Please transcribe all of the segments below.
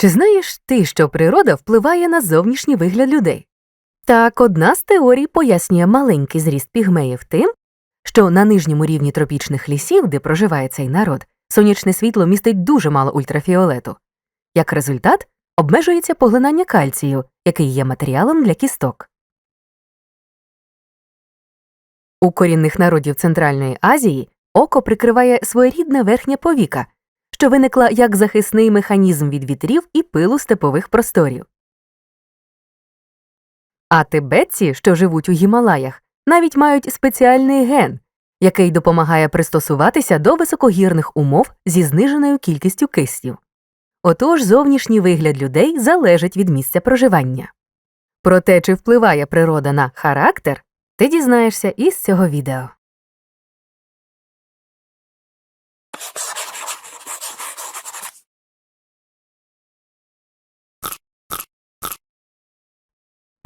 Чи знаєш ти, що природа впливає на зовнішній вигляд людей? Так, одна з теорій пояснює маленький зріст пігмеїв тим, що на нижньому рівні тропічних лісів, де проживає цей народ, сонячне світло містить дуже мало ультрафіолету. Як результат, обмежується поглинання кальцію, який є матеріалом для кісток. У корінних народів Центральної Азії око прикриває своєрідне верхнє повіка, що виникла як захисний механізм від вітрів і пилу степових просторів. А тибетці, що живуть у Гімалаях, навіть мають спеціальний ген, який допомагає пристосуватися до високогірних умов зі зниженою кількістю кисню. Отож зовнішній вигляд людей залежить від місця проживання. Про те, чи впливає природа на характер, ти дізнаєшся із цього відео.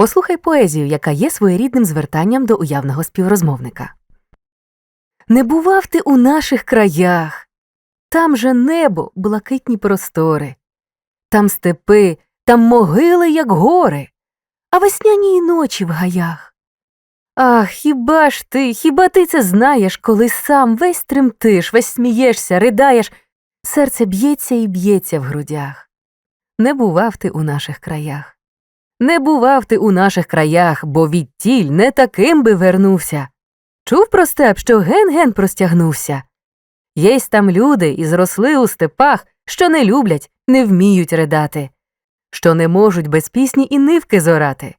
Послухай поезію, яка є своєрідним звертанням до уявного співрозмовника. Не бував ти у наших краях. Там же небо, блакитні простори, там степи, там могили, як гори, а весняні й ночі в гаях. Ах, хіба ж ти, хіба ти це знаєш, коли сам весь тремтиш, весь смієшся, ридаєш, серце б'ється і б'ється в грудях. Не бував ти у наших краях. Не бував ти у наших краях, бо відтіль не таким би вернувся. Чув про степ, що ген-ген простягнувся. Єсть там люди і зросли у степах, що не люблять, не вміють ридати, що не можуть без пісні і нивки зорати.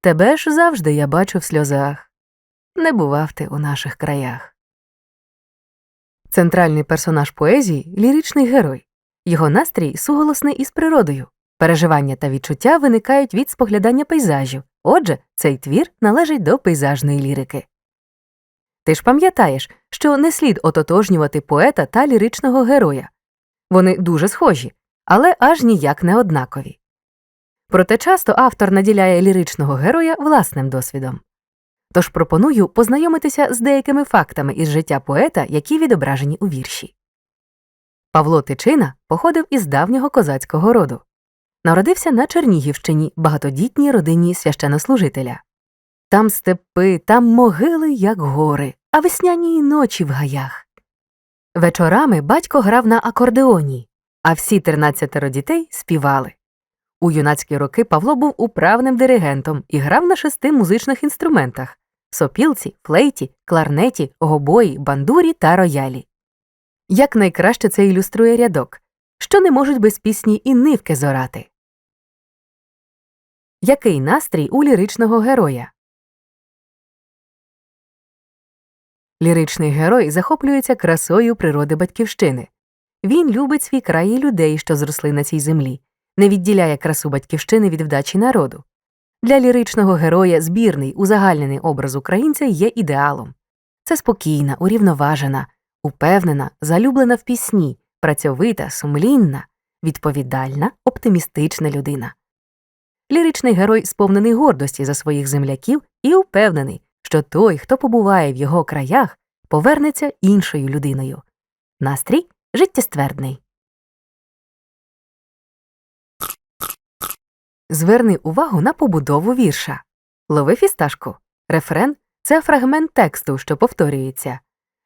Тебе ж завжди я бачу в сльозах. Не бував ти у наших краях. Центральний персонаж поезії ліричний герой. Його настрій суголосний із природою. Переживання та відчуття виникають від споглядання пейзажів. Отже, цей твір належить до пейзажної лірики. Ти ж пам'ятаєш, що не слід ототожнювати поета та ліричного героя. Вони дуже схожі, але аж ніяк не однакові. Проте часто автор наділяє ліричного героя власним досвідом. Тож пропоную познайомитися з деякими фактами із життя поета, які відображені у вірші. Павло Тичина походив із давнього козацького роду. Народився на Чернігівщині, багатодітній родині священнослужителя. Там степи, там могили, як гори, а весняні ночі в гаях. Вечорами батько грав на акордеоні, а всі тринадцятеро дітей співали. У юнацькі роки Павло був управним диригентом і грав на шести музичних інструментах сопілці, флейті, кларнеті, гобої, бандурі та роялі. Як найкраще це ілюструє рядок, що не можуть без пісні і нивки зорати. Який настрій у ліричного героя? Ліричний герой захоплюється красою природи батьківщини. Він любить свій край і людей, що зросли на цій землі, не відділяє красу батьківщини від вдачі народу. Для ліричного героя збірний узагальнений образ українця є ідеалом. Це спокійна, урівноважена, упевнена, залюблена в пісні, працьовита, сумлінна, відповідальна, оптимістична людина. Ліричний герой сповнений гордості за своїх земляків і упевнений, що той, хто побуває в його краях, повернеться іншою людиною. Настрій життєствердний. Зверни увагу на побудову вірша. Лови фісташку. Рефрен це фрагмент тексту, що повторюється.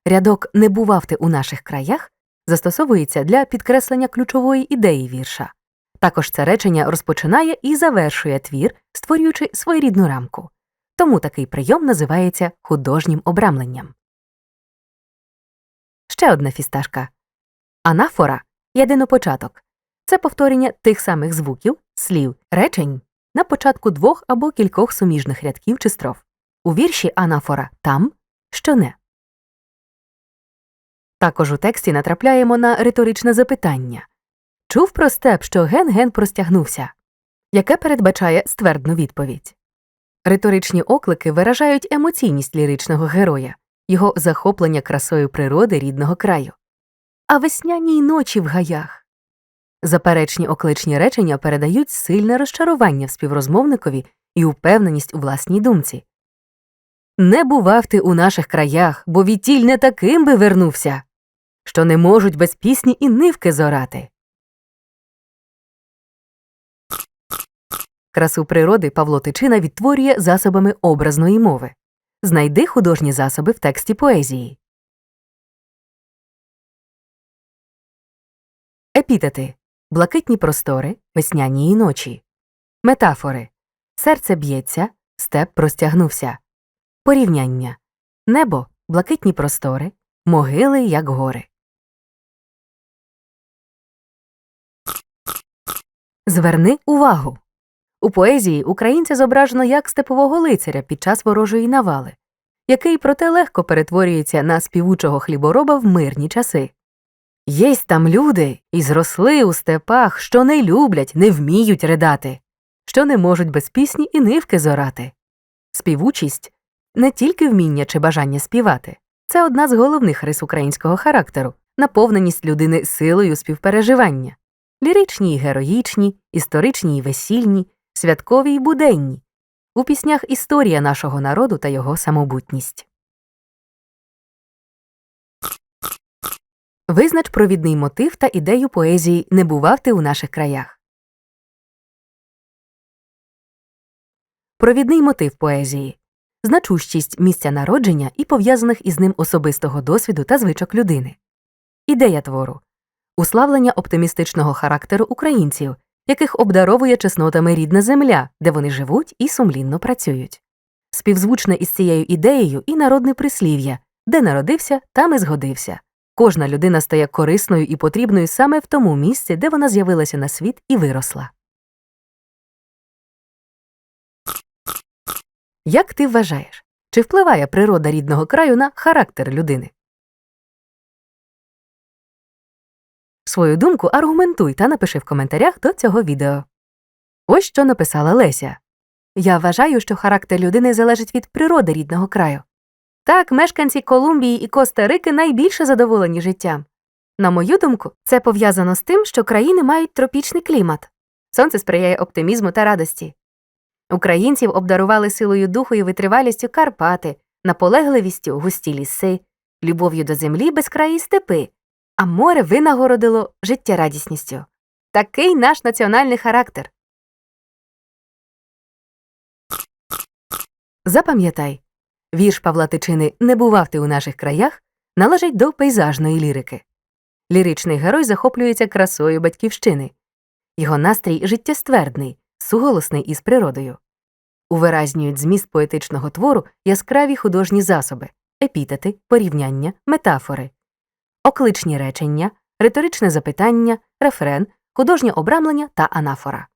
Рядок не бував ти у наших краях застосовується для підкреслення ключової ідеї вірша. Також це речення розпочинає і завершує твір, створюючи своєрідну рамку. Тому такий прийом називається художнім обрамленням. Ще одна фісташка. Анафора єдинопочаток. Це повторення тих самих звуків, слів, речень на початку двох або кількох суміжних рядків чи строф. У вірші анафора там, що не. Також у тексті натрапляємо на риторичне запитання Чув про степ, що ген-ген простягнувся, яке передбачає ствердну відповідь. Риторичні оклики виражають емоційність ліричного героя, його захоплення красою природи рідного краю. А весняні й ночі в гаях. Заперечні окличні речення передають сильне розчарування в співрозмовникові і упевненість у власній думці. Не бував ти у наших краях, бо відтіль не таким би вернувся, що не можуть без пісні і нивки зорати. Красу природи Павло Тичина відтворює засобами образної мови. Знайди художні засоби в тексті поезії. Епітети блакитні простори, весняні ночі. Метафори серце б'ється, степ простягнувся. Порівняння небо, блакитні простори, могили, як гори. Зверни увагу. У поезії українця зображено як степового лицаря під час ворожої навали, який проте легко перетворюється на співучого хлібороба в мирні часи. Єсть там люди і зросли у степах, що не люблять, не вміють ридати, що не можуть без пісні і нивки зорати. Співучість не тільки вміння чи бажання співати, це одна з головних рис українського характеру, наповненість людини силою співпереживання, ліричні й героїчні, історичні й весільні, святкові й буденні. У піснях історія нашого народу та його самобутність. Визнач провідний мотив та ідею поезії Не бував ти у наших краях. Провідний мотив поезії значущість місця народження і пов'язаних із ним особистого досвіду та звичок людини. Ідея твору уславлення оптимістичного характеру українців, яких обдаровує чеснотами рідна земля, де вони живуть і сумлінно працюють. Співзвучне із цією ідеєю і народне прислів'я де народився, там і згодився. Кожна людина стає корисною і потрібною саме в тому місці, де вона з'явилася на світ і виросла. Як ти вважаєш, чи впливає природа рідного краю на характер людини? Свою думку аргументуй та напиши в коментарях до цього відео. Ось що написала Леся. Я вважаю, що характер людини залежить від природи рідного краю. Так, мешканці Колумбії і Коста-Рики найбільше задоволені життям. На мою думку, це пов'язано з тим, що країни мають тропічний клімат. Сонце сприяє оптимізму та радості. Українців обдарували силою духу і витривалістю Карпати, наполегливістю густі ліси, любов'ю до землі безкраї степи, а море винагородило життєрадісністю. Такий наш національний характер. Запам'ятай, вірш Павла Тичини Не бував ти у наших краях належить до пейзажної лірики. Ліричний герой захоплюється красою батьківщини. Його настрій життєствердний, суголосний із природою. Увиразнюють зміст поетичного твору яскраві художні засоби, епітети, порівняння, метафори, окличні речення, риторичне запитання, рефрен, художнє обрамлення та анафора.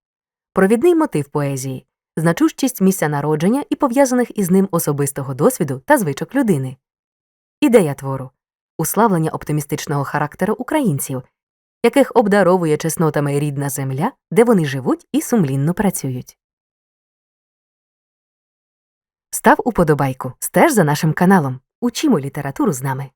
Провідний мотив поезії значущість місця народження і пов'язаних із ним особистого досвіду та звичок людини. Ідея твору уславлення оптимістичного характеру українців, яких обдаровує чеснотами рідна земля, де вони живуть і сумлінно працюють. Став уподобайку, стеж за нашим каналом. Учимо літературу з нами.